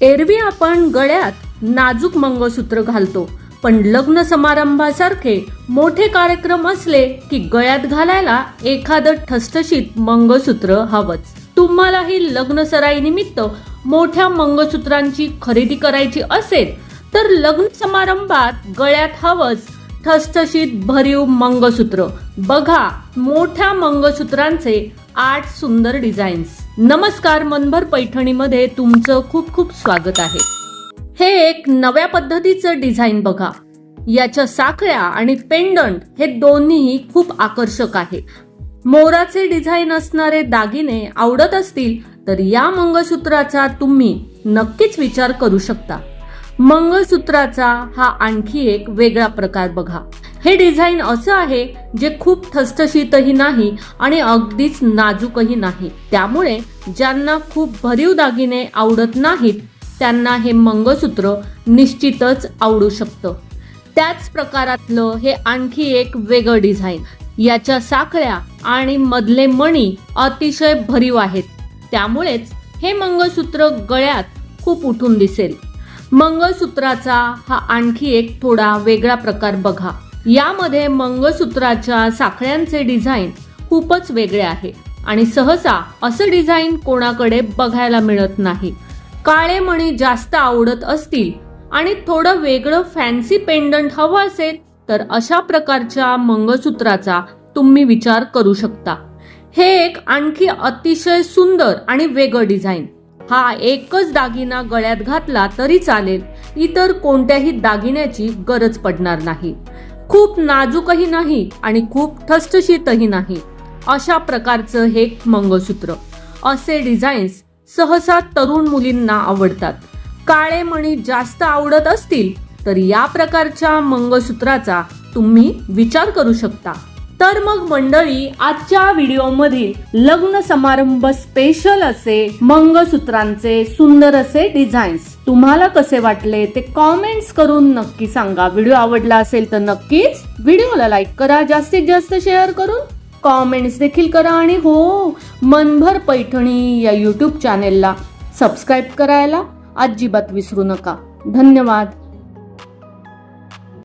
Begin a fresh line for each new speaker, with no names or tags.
एरवी आपण गळ्यात नाजूक मंगळसूत्र घालतो पण लग्न समारंभासारखे मोठे कार्यक्रम असले की गळ्यात घालायला एखादं ठसठशीत मंगळसूत्र हवंच. तुम्हालाही लग्न सराईनिमित्त मोठ्या मंगळसूत्रांची खरेदी करायची असेल तर लग्न समारंभात गळ्यात हवंच ठसठशीत भरीव मंगळसूत्र. बघा मोठ्या मंगळसूत्रांचे आठ सुंदर डिझाईन्स नमस्कार मनभर पैठणीमध्ये तुमचं खूप खूप स्वागत आहे. हे एक नव्या पद्धतीचं डिझाईन बघा. याच्या साखळ्या आणि पेंडंट हे दोन्हीही खूप आकर्षक आहे. मोराचे डिझाईन असणारे दागिने आवडत असतील तर या मंगळसूत्राचा तुम्ही नक्कीच विचार करू शकता. मंगळसूत्राचा हा आणखी एक वेगळा प्रकार बघा. हे डिझाईन असं आहे जे खूप ठसठशीतही नाही आणि अगदीच नाजूकही नाही. त्यामुळे ज्यांना खूप भरीव दागिने आवडत नाहीत त्यांना हे मंगळसूत्र निश्चितच आवडू शकतं. त्याच प्रकारातलं हे आणखी एक वेगळं डिझाईन. याच्या साखळ्या आणि मधले मणी अतिशय भरीव आहेत. त्यामुळेच हे मंगळसूत्र गळ्यात खूप उठून दिसेल. मंगळसूत्राचा हा आणखी एक थोडा वेगळा प्रकार बघा. यामध्ये मंगळसूत्राच्या साखळ्यांचे डिझाईन खूपच वेगळे आहे आणि सहसा असं डिझाईन कोणाकडे बघायला मिळत नाही. काळे मणी जास्त आवडत असतील आणि थोडं वेगळं फॅन्सी पेंडंट हवं असेल तर अशा प्रकारच्या मंगळसूत्राचा तुम्ही विचार करू शकता. हे एक आणखी अतिशय सुंदर आणि वेगळं डिझाईन. हा एकच दागिना गळ्यात घातला तरी चालेल. इतर कोणत्याही दागिन्याची गरज पडणार नाही. खूप नाजूकही नाही आणि खूप ठसठशीतही नाही. अशा प्रकारचं हे मंगळसूत्र. असे डिझाईन्स सहसा तरुण मुलींना आवडतात. काळे मणी जास्त आवडत असतील तर या प्रकारच्या मंगळसूत्राचा तुम्ही विचार करू शकता. तर मग मंडळी आजच्या व्हिडिओमधील लग्न समारंभ स्पेशल असे मंगळसूत्रांचे सुंदर असे डिझाईन्स तुम्हाला कसे वाटले ते कॉमेंट्स करून नक्की सांगा. व्हिडिओ आवडला असेल तर नक्कीच व्हिडिओला लाईक करा. जास्तीत जास्त शेअर करून कॉमेंट्स देखील करा आणि हो मनभर पैठणी या यूट्यूब चॅनेलला सबस्क्राईब करायला अजिबात विसरू नका. धन्यवाद.